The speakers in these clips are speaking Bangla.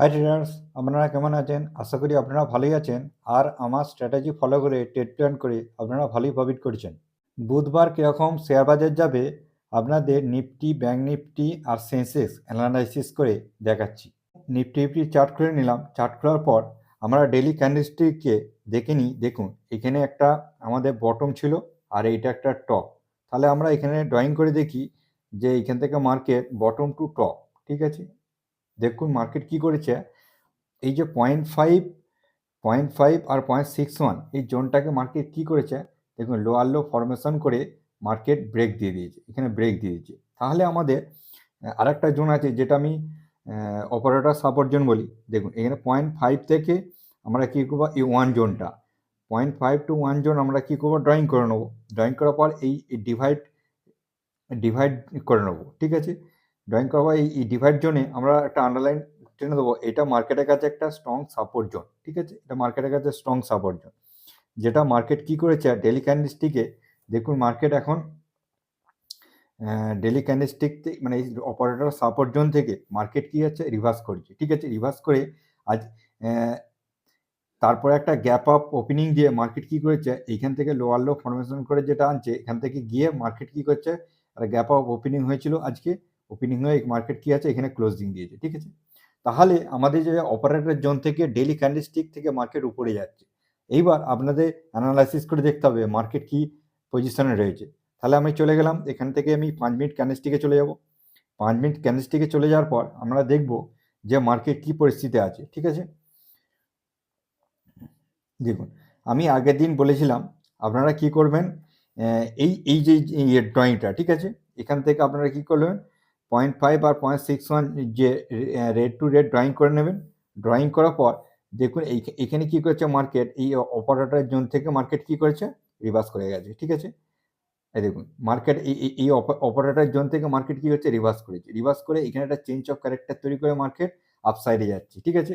হাই ট্রেডার্স আপনারা কেমন আছেন? আশা করি আপনারা ভালোই আছেন। আর আমার স্ট্র্যাটেজি ফলো করে ট্রেড প্ল্যান করে আপনারা ভালোই প্রফিট করছেন। বুধবার কীরকম শেয়ার বাজার যাবে, আপনাদের নিফটি ব্যাঙ্ক নিফটি আর সেন্সেক্স অ্যানালাইসিস করে দেখাচ্ছি। নিফটি নিফটি চার্ট করে নিলাম। চার্ট করার পর আমরা ডেলি ক্যান্ডেলস্টিককে দেখে নিই। দেখুন, এখানে একটা আমাদের বটম ছিল আর এইটা একটা টপ তাহলে আমরা এখানে ড্রয়িং করে দেখি যে এখান থেকে মার্কেট বটম টু টপ ঠিক আছে? দেখুন মার্কেট কি করেছে? এই যে পয়েন্ট ফাইভ পয়েন্ট ফাইভ আর পয়েন্ট সিক্স ওয়ান এই জোনটাকে মার্কেট কি করেছে? দেখুন লোয়ার লো ফরমেশন করে মার্কেট ব্রেক দিয়ে দিয়েছে, এখানে ব্রেক দিয়ে দিয়েছে। তাহলে আমাদের আর একটা জোন আছে যেটা আমি অপারেটর সাপোর্ট জোন বলি। দেখুন এখানে পয়েন্ট ফাইভ থেকে আমরা কী করব? এই ওয়ান জোনটা point five two one zone আমরা কী করব? ড্রয়িং করে নেব। ড্রয়িং করার পর এই ডিভাইড ডিভাইড করে নেব, ঠিক আছে? ড্রয়িং করার পর এই ডিভাইড জোনে আমরা একটা আন্ডারলাইন টেনে দেবো। এটা মার্কেটের কাছে একটা স্ট্রং সাপোর্ট জোন ঠিক আছে? এটা মার্কেটের কাছে স্ট্রং সাপোর্ট জোন যেটা মার্কেট কি করেছে? ডেলি ক্যান্ডেলস্টিকে দেখুন মার্কেট এখন ডেলি ক্যান্ডেলস্টিক মানে এই অপারেটর সাপোর্ট জোন থেকে মার্কেট কি আছে রিভার্স করছে, ঠিক আছে? রিভার্স করে আজ তারপরে একটা গ্যাপ আপ ওপেনিং দিয়ে মার্কেট কি করেছে? এইখান থেকে লোয়ার লো ফরমেশন করে যেটা আনছে, এখান থেকে গিয়ে মার্কেট কি করছে? আর গ্যাপ আপ ওপেনিং হয়েছিল আজকে। ওপেনিং হয়ে মার্কেট কি আছে? এখানে ক্লোজিং দিয়েছে, ঠিক আছে? তাহলে আমাদের যে অপারেটর জোন থেকে ডেলি ক্যান্ডেলস্টিক থেকে মার্কেট উপরে যাচ্ছে। এইবার আপনাদের অ্যানালাইসিস করে দেখতে হবে মার্কেট কি পজিশনে রয়েছে। তাহলে আমি চলে গেলাম, এখান থেকে আমি পাঁচ মিনিট ক্যান্ডেলস্টিকে চলে যাব। পাঁচ মিনিট ক্যান্ডেলস্টিকে চলে যাওয়ার পর আমরা দেখব যে মার্কেট কি পরিস্থিতি আছে, ঠিক আছে? দেখুন, আমি আগের দিন বলেছিলাম, আপনারা কি করবেন? এই এই যে ড্রয়িংটা ঠিক আছে? এখান থেকে আপনারা কি করবেন? পয়েন্ট ফাইভ আর পয়েন্ট সিক্স ওয়ান যে রেড টু রেড ড্রয়িং করে নেবেন। ড্রয়িং করার পর দেখুন এখানে কি করেছে মার্কেট এই অপারেটর জোন থেকে মার্কেট কি করেছে? রিভার্স করে গেছে, ঠিক আছে? এই দেখুন মার্কেট এই এই অপারেটর জোন থেকে মার্কেট কি হচ্ছে? রিভার্স করেছে। রিভার্স করে এখানে একটা চেঞ্জ অফ ক্যারেক্টার তৈরি করে মার্কেট আপসাইডে যাচ্ছে, ঠিক আছে?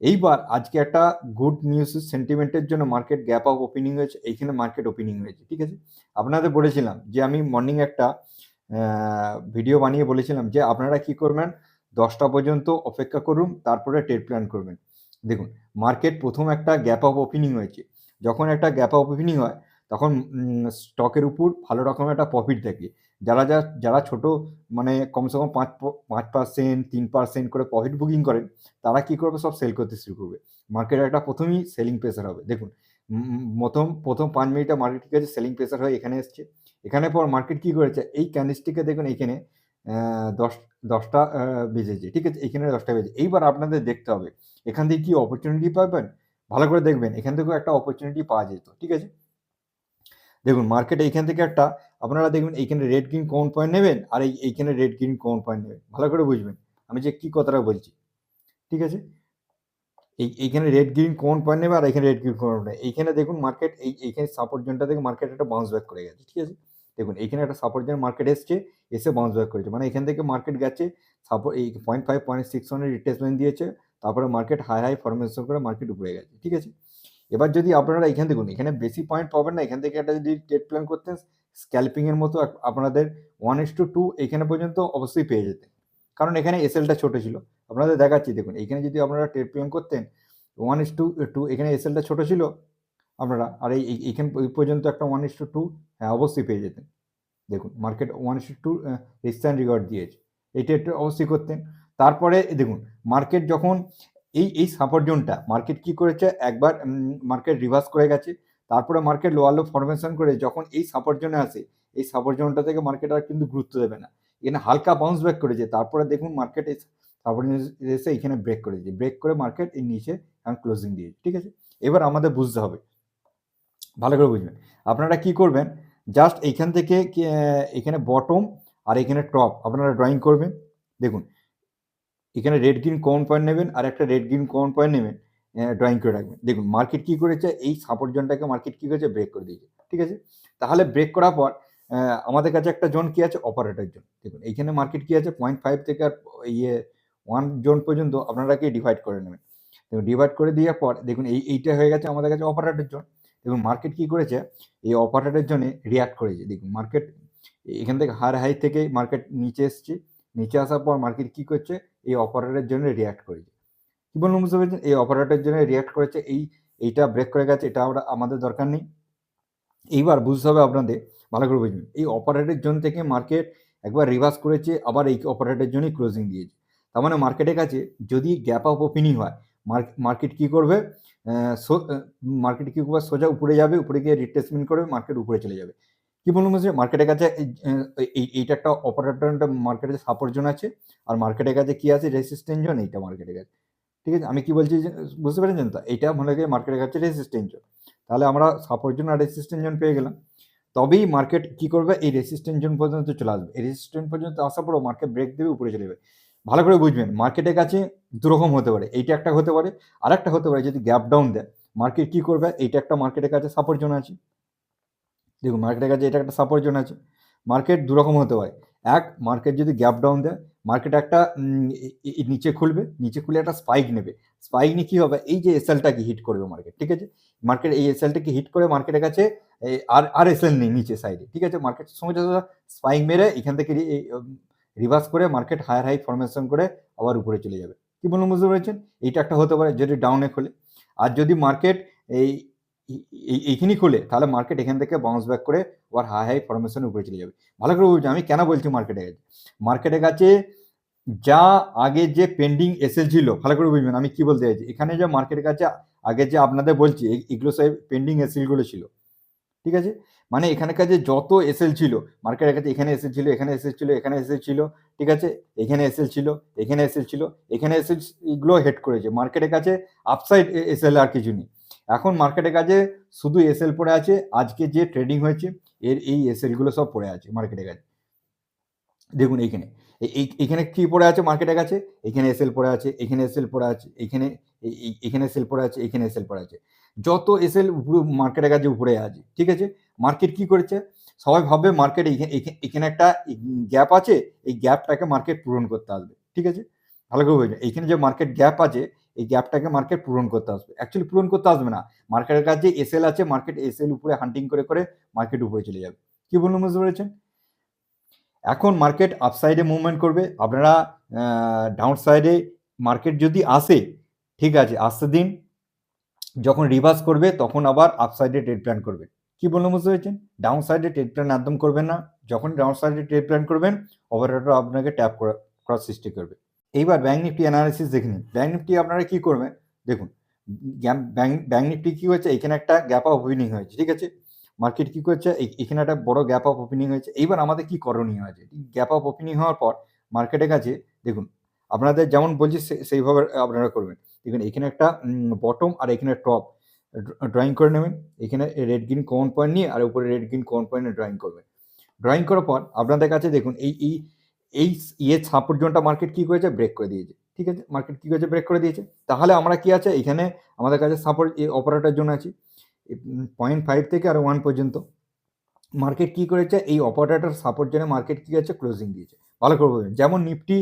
এইবার আজকে একটা গুড নিউজ সেন্টিমেন্টের জন্য মার্কেট গ্যাপ অফ ওপেনিং হয়েছে এইখানে মার্কেট ওপেনিং হয়েছে, ঠিক আছে? আপনাদের বলেছিলাম যে আমি মর্নিং একটা ভিডিও বানিয়ে বলেছিলাম যে আপনারা কি করবেন? দশটা পর্যন্ত অপেক্ষা করুন, তারপরে ট্রেড প্ল্যান করবেন। দেখুন মার্কেট প্রথম একটা গ্যাপ অফ ওপেনিং হয়েছে। যখন একটা গ্যাপ অফ ওপেনিং হয়, তখন স্টকের উপর ভালো রকমের একটা প্রফিট থাকে যারা যা, যারা ছোট মানে কমসে কম পাঁচ পাঁচ পার্সেন্ট তিন পার্সেন্ট করে প্রফিট বুকিং করেন, তারা কি করবে? সব সেল করতে শুরু করবে। মার্কেটে একটা প্রথমেই সেলিং প্রেসার হবে। দেখুন প্রথম প্রথম পাঁচ মিনিটে মার্কেট ঠিক আছে সেলিং প্রেসার হয়ে এখানে এসছে। এখানে পর মার্কেট কি করেছে? এই ক্যান্ডেলস্টিকে দেখুন এখানে দশ, দশটা বেজেছে, ঠিক আছে? এখানে দশটা বেজে এইবার আপনাদের দেখতে হবে, এখান থেকে কি অপরচুনিটি পাবেন? ভালো করে দেখবেন, এখান থেকেও একটা অপরচুনিটি পাওয়া যেত, ঠিক আছে? দেখুন মার্কেটে এইখান থেকে একটা, আপনারা দেখবেন এইখানে রেড গ্রিন কোন পয়েন্ট নেবেন? আর এই, এইখানে রেড গ্রিন কোন পয়েন্ট নেবেন? ভালো করে বুঝবেন। আমি যে কী কথাটা বলছি, ঠিক আছে? এই, এইখানে রেড গ্রিন কোন পয়েন্ট নেবে আর এখানে রেড গ্রিন কোন নেবে? এইখানে দেখুন মার্কেট এই, এইখানে সাপোর্ট জোনটা থেকে মার্কেট একটা বাউন্স ব্যাক করে গেছে, ঠিক আছে? দেখুন এখানে একটা সাপোর্ট জোন মার্কেট এসছে, এসে বাউন্স ব্যাক করেছে। মানে এখান থেকে মার্কেট গেছে সাপোর্ট এই পয়েন্ট ফাইভ পয়েন্ট সিক্স ওয়ানের রিটেসমেন্ট দিয়েছে, তারপরে মার্কেট হাই হাই ফরমেশন করে মার্কেট উপরে গেছে, ঠিক আছে? এবার যদি আপনারা এখান দেখুন, এখানে বেশি পয়েন্ট পাবেন না, এখান থেকে একটা যদি ট্রেড প্ল্যান করতেন স্ক্যালপিংয়ের মতো আপনাদের ওয়ান এস টু টু এখানে পর্যন্ত অবশ্যই পেয়ে যেতেন। কারণ এখানে এসএলটা ছোটো ছিল। আপনাদের দেখাচ্ছি। দেখুন এখানে যদি আপনারা ট্রেড প্ল্যান করতেন ওয়ান এস টু টু এখানে এসএলটা ছোটো ছিল আপনারা, আর এই এইখান পর্যন্ত একটা ওয়ান এস টু টু হ্যাঁ অবশ্যই পেয়ে যেতেন। দেখুন market one is two risk and reward দিয়েছে। এই ট্রেডটা অবশ্যই করতেন। তারপরে দেখুন মার্কেট যখন এই এই সাপোর্ট জোনটা মার্কেট কি করেছে? একবার মার্কেট রিভার্স করে গেছে। তারপরে মার্কেট লোয়ার লো ফরমেশন করে যখন এই সাপোর্ট জোনে আসে, এই সাপোর্ট জোনটা থেকে মার্কেট আর কিন্তু গুরুত্ব দেবে না। এখানে হালকা বাউন্স ব্যাক করেছে। তারপরে দেখুন মার্কেট সাপোর্ট এসে এখানে ব্রেক করেছে ব্রেক করে মার্কেট এই নিচে এখন ক্লোজিং দিয়েছে, ঠিক আছে? এবার আমাদের বুঝতে হবে। ভালো করে বুঝবেন। আপনারা কি করবেন? জাস্ট এইখান থেকে এখানে বটম আর এখানে টপ আপনারা ড্রয়িং করবেন। দেখুন, এখানে রেড গ্রিন কোন পয়েন্ট নেবেন আর একটা রেড গ্রিন কোন পয়েন্ট নেবেন ড্রয়িং করে রাখবেন। দেখুন মার্কেট কী করেছে? এই সাপোর্ট জোনটাকে মার্কেট কী করেছে? ব্রেক করে দিয়েছে, ঠিক আছে? তাহলে ব্রেক করার পর আমাদের কাছে একটা জোন কী আছে? অপারেটর জোন দেখুন এইখানে মার্কেট কী আছে? পয়েন্ট ফাইভ থেকে আর ইয়ে ওয়ান জোন পর্যন্ত আপনারা কি ডিভাইড করে নেবেন দেখুন ডিভাইড করে দেওয়ার পর, দেখুন এই, এইটা হয়ে গেছে আমাদের কাছে অপারেটর জোন। দেখুন মার্কেট কী করেছে? এই অপারেটর জোনে রিয়াক্ট করেছে। দেখুন মার্কেট এখান থেকে হার হাই থেকে মার্কেট নিচে এসছে। নিচে আসার পর মার্কেট কী করছে? এই অপারেটরের জন্য রিয়াক্ট করেছে। কি বললাম বুঝতে পেরেছেন? এই অপারেটরের জন্য রিয়াক্ট করেছে। এই, এইটা ব্রেক করে গেছে। এটা আমরা, আমাদের দরকার নেই। এইবার বুঝতে হবে আপনাদের, ভালো করে বুঝবেন। এই অপারেটের জোন থেকে মার্কেট একবার রিভার্স করেছে, আবার এই অপারেটের জন্যই ক্লোজিং দিয়েছে। তার মানে মার্কেটের কাছে যদি গ্যাপ আপ ওপেনিং হয় মার্কেট কি করবে? মার্কেট কি করবে? সোজা উপরে যাবে, উপরে গিয়ে রিট্রেসমেন্ট করবে মার্কেট উপরে চলে যাবে। কি বলুন বুঝছে মার্কেটের কাছে, এই- এই- এইটা একটা অপারেটর মার্কেটের সাপোর্ট জোন আছে, আর মার্কেটের কাছে কি আছে? রেসিস্ট্যান্ট জোন এইটা মার্কেটের কাছে। ঠিক আছে? আমি কি বলছি বুঝতে পেরেছেন তো? এইটা মনে করি মার্কেটের কাছে রেসিস্ট্যান্ট জোন তাহলে আমরা সাপোর্ট জোন আর রেসিস্ট্যান্ট জোন পেয়ে গেলাম। তবেই মার্কেট কি করবে? এই রেসিস্ট্যান্ট জোন পর্যন্ত চলে আসবে। এই রেসিস্ট্যান্ট পর্যন্ত আসার পরও মার্কেট ব্রেক দেবে, উপরে চলে যাবে। ভালো করে বুঝবেন, মার্কেটের কাছে দুরকম হতে পারে, এইটা একটা হতে পারে আর একটা হতে পারে, যদি গ্যাপ ডাউন দেয় মার্কেট কি করবে, এইটা একটা মার্কেটের কাছে সাপোর্ট জোন আছে। দেখুন মার্কেটের কাছে এটা একটা সাপোর্ট জোন আছে মার্কেট দুরকম হতে পারে, এক মার্কেট যদি গ্যাপ ডাউন দেয় মার্কেট একটা নিচে খুলবে, নিচে খুলে একটা স্পাইক নেবে স্পাইক নিয়ে কী হবে, এই যে এসএলটাকে হিট করবে মার্কেট ঠিক আছে? মার্কেট এই এসএলটাকে হিট করে মার্কেটের কাছে আর আর এসএল নেই নিচে সাইডে ঠিক আছে? মার্কেট সঙ্গে স্পাইক মেরে এখান থেকে রিভার্স করে মার্কেট হায়ার হাই ফরমেশন করে আবার উপরে চলে যাবে। কি বলুন বুঝতে পেরেছেন? এইটা একটা হতে পারে যদি ডাউনে খোলে। আর যদি মার্কেট এই, এই- এই- এইখানেই খোলে, তাহলে মার্কেট এখান থেকে বাউন্স ব্যাক করে আবার হাই হাই ফরমেশন উপরে চলে যাবে। ভালো করে বুঝছি আমি কেন বলছি মার্কেটের কাছে? মার্কেটের কাছে যা আগে যে পেন্ডিং এসএল ছিল, ভালো করে বুঝবেন, আমি কি বলতে চাইছি? এখানে যে মার্কেটের কাছে আগে যে আপনাদের বলছি এগুলো সব পেন্ডিং এসএলগুলো ছিল। ঠিক আছে? মানে এখানে কাছে যত এসএল ছিল মার্কেটের কাছে এখানে এসএল ছিল এখানে এসএল ছিল এখানে এসএল ছিল ঠিক আছে এখানে এসএল ছিল এখানে এসএল ছিল এখানে এসএল এগুলো হেড করেছে মার্কেটের কাছে আপসাইড এসএল আর কিছু নেই এখন মার্কেটের কাছে শুধু এসএল পড়ে আছে আজকে যে ট্রেডিং হয়েছে এর এই এসএলগুলো সব পড়ে আছে মার্কেটের কাছে দেখুন এইখানে এখানে কি পড়ে আছে মার্কেটের কাছে এখানে এসএল পড়ে আছে এখানে এসএল পড়ে আছে এখানে এখানে এসএল পড়ে আছে এখানে এসএল পড়ে আছে যত এসএল মার্কেটের কাছে উপরে আছে, ঠিক আছে? মার্কেট কি করেছে? সবাই ভাববে মার্কেট এখানে একটা গ্যাপ আছে, এই গ্যাপটাকে মার্কেট পূরণ করতে আসবে, ঠিক আছে? ভালো করে বুঝবেন এইখানে যে মার্কেট গ্যাপ আছে, এই গ্যাপটাকে মার্কেট পূরণ করতে আসবে। অ্যাকচুয়ালি পূরণ করতে আসবে না। মার্কেটের কাছে এসএল আছে মার্কেট এসএল উপরে হান্টিং করে করে মার্কেট উপরে চলে যাবে। কি বলুন বুঝতে পেরেছেন? এখন মার্কেট আপসাইডে মুভমেন্ট করবে। আপনারা ডাউন সাইডে মার্কেট যদি আসে, ঠিক আছে, আসতে দিন যখন রিভার্স করবে, তখন আবার আপসাইডে ট্রেড প্ল্যান করবে। কি বললাম বুঝতে পেরেছেন? ডাউন সাইডে ট্রেড প্ল্যান একদম করবেন না। যখন ডাউন সাইডে ট্রেড প্ল্যান করবেন অপারেটর আপনাকে ট্যাপ করার সৃষ্টি করবে। এইবার ব্যাঙ্ক নিফটি অ্যানালিসিস দেখে নিন। ব্যাঙ্ক নিফটি আপনারা কি করবেন দেখুন ব্যাঙ্ক নিফটি কি হয়েছে? এখানে একটা গ্যাপ অফ ওপেনিং হয়েছে, ঠিক আছে? মার্কেট কি করছে? এখানে একটা বড় গ্যাপ অফ ওপেনিং হয়েছে। এইবার আমাদের কি করণীয় আছে? গ্যাপ অফ ওপেনিং হওয়ার পর মার্কেটের কাছে, দেখুন আপনাদের যেমন বলছি সেইভাবে আপনারা করবেন। দেখুন, এখানে একটা বটম আর এখানে টপ ড্রয়িং করে নেবেন। এখানে রেড গ্রিন কমন পয়েন্ট নিয়ে আর উপরে রেড গ্রিন কমন পয়েন্টে ড্রয়িং করবেন। ড্রয়িং করার পর আপনাদের কাছে দেখুন, এই এই এই ইয়ে সাপোর্ট জোনটা মার্কেট কী করেছে? ব্রেক করে দিয়েছে। ঠিক আছে? মার্কেট কী করেছে? ব্রেক করে দিয়েছে। তাহলে আমরা কি আছে? এখানে আমাদের কাছে সাপোর্ট এই অপারেটার জন্য আছে। পয়েন্ট ফাইভ থেকে আর ওয়ান পর্যন্ত। মার্কেট কী করেছে? এই অপারেটার সাপোর্ট জন্য মার্কেট কী আছে? ক্লোজিং দিয়েছে। ভালো করে বলবেন। যেমন নিফটি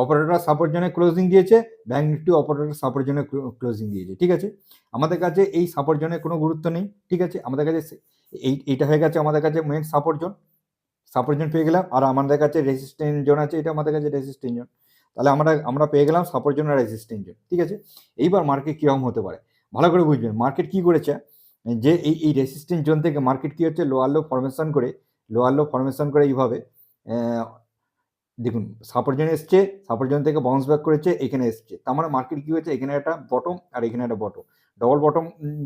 অপারেটর সাপোর্ট জন্য ক্লোজিং দিয়েছে ব্যাঙ্ক নিফটি অপারেটর সাপোর্ট জন্য ক্লোজিং দিয়েছে, ঠিক আছে? আমাদের কাছে এই সাপোর্ট জোনের কোনো গুরুত্ব নেই, ঠিক আছে? আমাদের কাছে এই, এইটা হয়ে গেছে আমাদের কাছে main support zone support zone পেয়ে গেলাম, আর আমাদের কাছে রেজিস্ট্যান্ট জোন আছে, এটা আমাদের কাছে রেজিস্ট্যান্ট জোন তাহলে আমরা আমরা পেয়ে গেলাম সাপোর্ট জোন আর রেজিস্ট্যান্ট জোন ঠিক আছে? এইবার মার্কেট কীরকম হতে পারে? ভালো করে বুঝবেন মার্কেট কী করেছে? যে এই এই রেসিস্ট্যান্ট জোন থেকে মার্কেট কী হচ্ছে? লোয়ার লো ফরমেশন করে লোয়ার লো ফরমেশন করে এইভাবে দেখুন সাপোর্ট জোন এসছে সাপোর্ট জোন থেকে বাউন্স ব্যাক করেছে, এখানে এসছে। তার মানে মার্কেট কি হয়েছে? এখানে একটা বটম আর এখানে একটা বটম ডবল বটম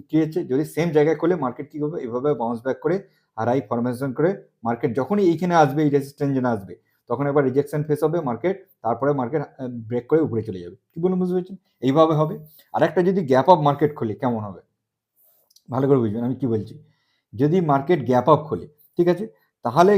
কি হচ্ছে যদি সেম জায়গায় খোলে মার্কেট কী করবে? এভাবে বাউন্স ব্যাক করে আর হাই ফরমেশন করে মার্কেট যখনই এইখানে আসবে, এই রেসিস্ট্যান্ট জোনে আসবে, তখন একবার রিজেকশন ফেস হবে মার্কেট তারপরে মার্কেট ব্রেক করে উপরে চলে যাবে। কি বলুন বুঝতে পেরেছেন? এইভাবে হবে। আর একটা যদি গ্যাপ আপ মার্কেট খোলে, কেমন হবে? ভালো করে বুঝবেন, আমি কি বলছি? যদি মার্কেট গ্যাপ আপ খোলে, ঠিক আছে? তাহলে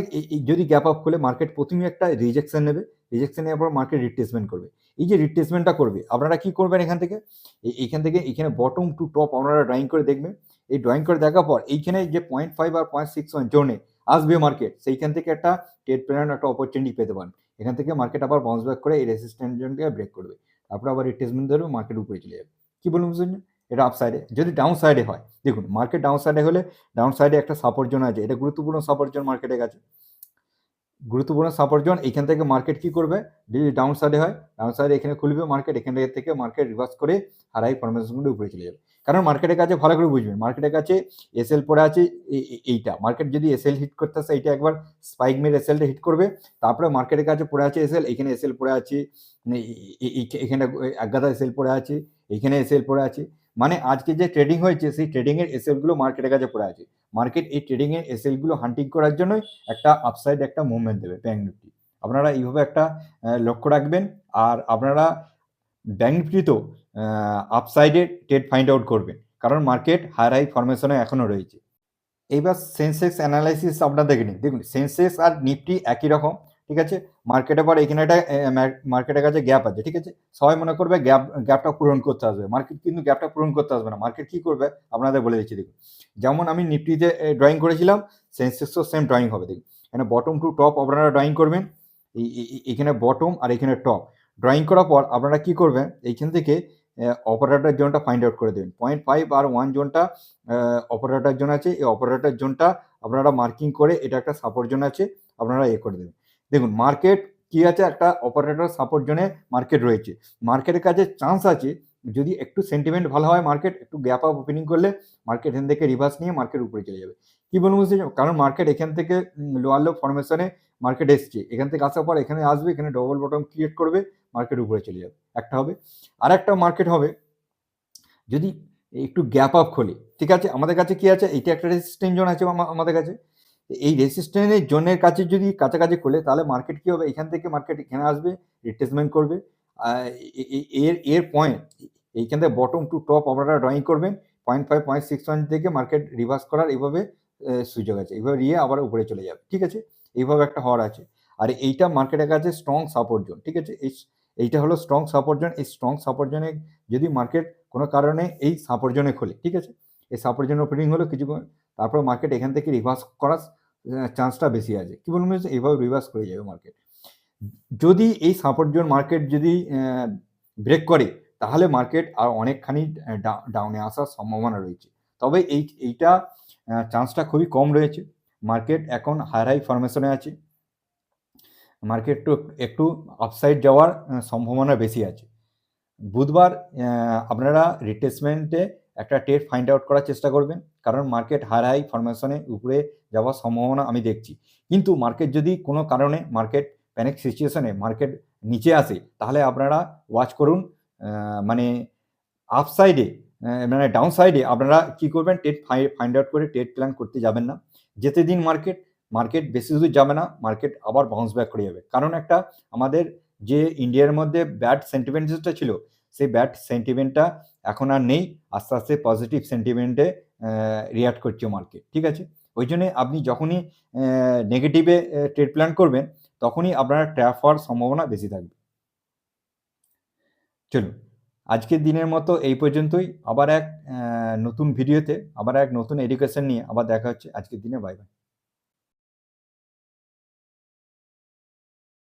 যদি গ্যাপ আপ খোলে মার্কেট প্রথমে একটা রিজেকশন নেবে। রিজেকশন নেওয়ার পর মার্কেট রিপ্লেসমেন্ট করবে। এই যে রিপ্লেসমেন্টটা করবে, আপনারা কি করবেন এখান থেকে? এই- এইখান থেকে এখানে বটম টু টপ আপনারা ড্রয়িং করে দেখবেন। এই ড্রয়িং করে দেখার পর এইখানে যে পয়েন্ট ফাইভ আর পয়েন্ট সিক্স ওয়ান জোনে আসবে মার্কেট সেইখান থেকে একটা ট্রেড প্ল্যান একটা অপরচুনিটি পেতে পারেন। এখান থেকে মার্কেট আবার বাউন্স ব্যাক করে এই রেসিস্ট্যান্ট জোনকে ব্রেক করবে। তারপর আবার রিট্রেসমেন্ট ধরবে মার্কেট উপরে চলে যাবে। কি বলুন এটা আপ সাইডে যদি ডাউন সাইডে হয়, দেখুন মার্কেট ডাউন সাইডে হলে ডাউন সাইডে একটা সাপোর্ট জোন আছে। এটা গুরুত্বপূর্ণ সাপোর্ট জোন মার্কেটের কাছে। গুরুত্বপূর্ণ সাপোর্ট জোন এখান থেকে মার্কেট কি করবে? যদি ডাউন সাইডে হয় ডাউন সাইডে এখানে খুলবে মার্কেট এখান থেকে মার্কেট রিভার্স করে হারাই ফরমেশনগুলো উপরে চলে যাবে। কারণ মার্কেটের কাছে ভালো করে বুঝবেন মার্কেটের কাছে এসএল পড়ে আছে এইটা। মার্কেট যদি এসএল হিট করতে আসে, এইটা একবার স্পাইক মেরে এসএলটা হিট করবে, তারপরে মার্কেটের কাছে পড়ে আছে এসএল এখানে এসএল পড়ে আছে মানে এখানে একগাদা এসএল পড়ে আছে, এখানে এসএল পড়ে আছে। মানে আজকে যে ট্রেডিং হয়েছে, সেই ট্রেডিং এর এসএলগুলো মার্কেটের কাছে পড়ে আছে। মার্কেট এই ট্রেডিং এর এসএলগুলো হান্টিং করার জন্যই একটা আপসাইড একটা মুভমেন্ট দেবে ব্যাঙ্ক নিফটি আপনারা এইভাবে একটা লক্ষ্য রাখবেন। আর আপনারা ব্যাংক ব্যাঙ্ক নিফটিতেও আপসাইডে ট্রেড ফাইন্ড আউট করবেন। কারণ মার্কেট হায়ার হাই ফরমেশনে এখনও রয়েছে। এইবার সেন্সেক্স অ্যানালাইসিস আপনার দেখে নিন দেখুন সেন্সেক্স আর নিফটি একই রকম। ঠিক আছে? মার্কেটে পর এখানে একটা মার্কেটের কাছে গ্যাপ আছে, ঠিক আছে? সবাই মনে করবে গ্যাপ গ্যাপটা পূরণ করতে আসবে। মার্কেট কিন্তু গ্যাপটা পূরণ করতে আসবে না। মার্কেট কি করবে? আপনাদের বলে দিচ্ছি, দেখুন। যেমন আমি নিফটিতে ড্রয়িং করেছিলাম সেন্সেক্সও সেম ড্রয়িং হবে, দেখুন। এখানে বটম টু টপ আপনারা ড্রয়িং করবেন। এখানে বটম আর এখানে টপ ড্রয়িং করার পর আপনারা কি করবেন? এইখান থেকে অপারেটর জোনটা ফাইন্ড আউট করে দেবেন। পয়েন্ট ফাইভ আর ওয়ান জোনটা অপারেটর জোন আছে। এই অপারেটর জোনটা আপনারা মার্কিং করে এটা একটা সাপোর্ট জোন আছে। আপনারা এ করে দেবেন। দেখুন মার্কেট কি আছে? একটা অপারেটর সাপোর্ট জোনে মার্কেট রয়েছে। মার্কেটের কাছে চান্স আছে, যদি একটু সেন্টিমেন্ট ভালো হয় মার্কেট একটু গ্যাপ আপ ওপেনিং করলে মার্কেট এখান থেকে রিভার্স নিয়ে মার্কেট উপরে চলে যাবে। কি বলব? কারণ মার্কেট এখান থেকে লোয়ার লো ফরমেশনে মার্কেট এসছে। এখান থেকে আসার পর এখানে আসবে, এখানে ডবল বটম ক্রিয়েট করবে মার্কেট উপরে চলে যাবে। একটা হবে। আর একটা মার্কেট হবে, যদি একটু গ্যাপ আপ খোলে, ঠিক আছে? আমাদের কাছে কি আছে? এইটা একটা রেসিস্ট্যান্ট জোন আছে আমা- আমাদের কাছে। এই রেসিস্ট্যান্টের জোনের কাছে যদি কাছাকাছি খোলে, তাহলে মার্কেট কি হবে? এখান থেকে মার্কেট এখানে আসবে রিট্রেসমেন্ট করবে। এর এর পয়েন্ট এইখান থেকে বটম টু টপ আপনারা ড্রয়িং করবেন point five point six one থেকে মার্কেট রিভার্স করার এইভাবে সুযোগ আছে। এইভাবে নিয়ে আবার উপরে চলে যাবে, ঠিক আছে? এইভাবে একটা হওয়ার আছে। আর এইটা মার্কেটের কাছে স্ট্রং সাপোর্ট জোন ঠিক আছে? এই, এইটা হলো স্ট্রং সাপোর্ট জোন এই স্ট্রং সাপোর্ট জোনে যদি মার্কেট কোনো কারণে এই সাপোর্ট জোনে খোলে, ঠিক আছে? এই সাপোর্ট জোন ওপেনিং হলো কিছু তারপর মার্কেট এখান থেকে রিভার্স করার চান্সটা বেশি আছে। কি বলুন? এইভাবে রিভার্স করে যাবে মার্কেট যদি এই সাপোর্ট জোন মার্কেট যদি ব্রেক করে, তাহলে মার্কেট আর অনেকখানি ডাউনে আসার সম্ভাবনা রয়েছে। তবে এই, এইটা চান্সটা খুবই কম রয়েছে। মার্কেট এখন হায়ার হাই ফরমেশনে আছে। মার্কেট একটু একটু আপসাইড যাওয়ার সম্ভাবনা বেশি আছে। বুধবার আপনারা রিটেসমেন্টে একটা টেট ফাইন্ড আউট করার চেষ্টা করবেন। কারণ মার্কেট হাই হাই ফরমেশনে উপরে যাওয়ার সম্ভাবনা আমি দেখছি। কিন্তু মার্কেট যদি কোনো কারণে মার্কেট প্যানিক সিচুয়েশনে মার্কেট নিচে আসে, তাহলে আপনারা ওয়াচ করুন মানে আপসাইডে মানে ডাউন সাইডে আপনারা কি করবেন টেট ফাইন্ড আউট করে টেট প্ল্যান করতে যাবেন না। যেতে দিন মার্কেট মার্কেট বেশি দূর যাবে না মার্কেট আবার বাউন্স ব্যাক করে যাবে। কারণ একটা আমাদের যে ইন্ডিয়ার মধ্যে ব্যাড সেন্টিমেন্টসটা ছিল, সেই ব্যাড সেন্টিমেন্টটা এখন আর নেই। আস্তে আস্তে পজিটিভ সেন্টিমেন্টে রিয়াক্ট করছে মার্কেট ঠিক আছে? ওই জন্যে আপনি যখনই নেগেটিভে ট্রেড প্ল্যান করবেন, তখনই আপনার ট্র্যাপ হওয়ার সম্ভাবনা বেশি থাকবে। চলুন, আজকের দিনের মতো এই পর্যন্তই। আবার এক নতুন ভিডিওতে আবার এক নতুন এডুকেশন নিয়ে আবার দেখা হচ্ছে আজকের দিনে। Bye bye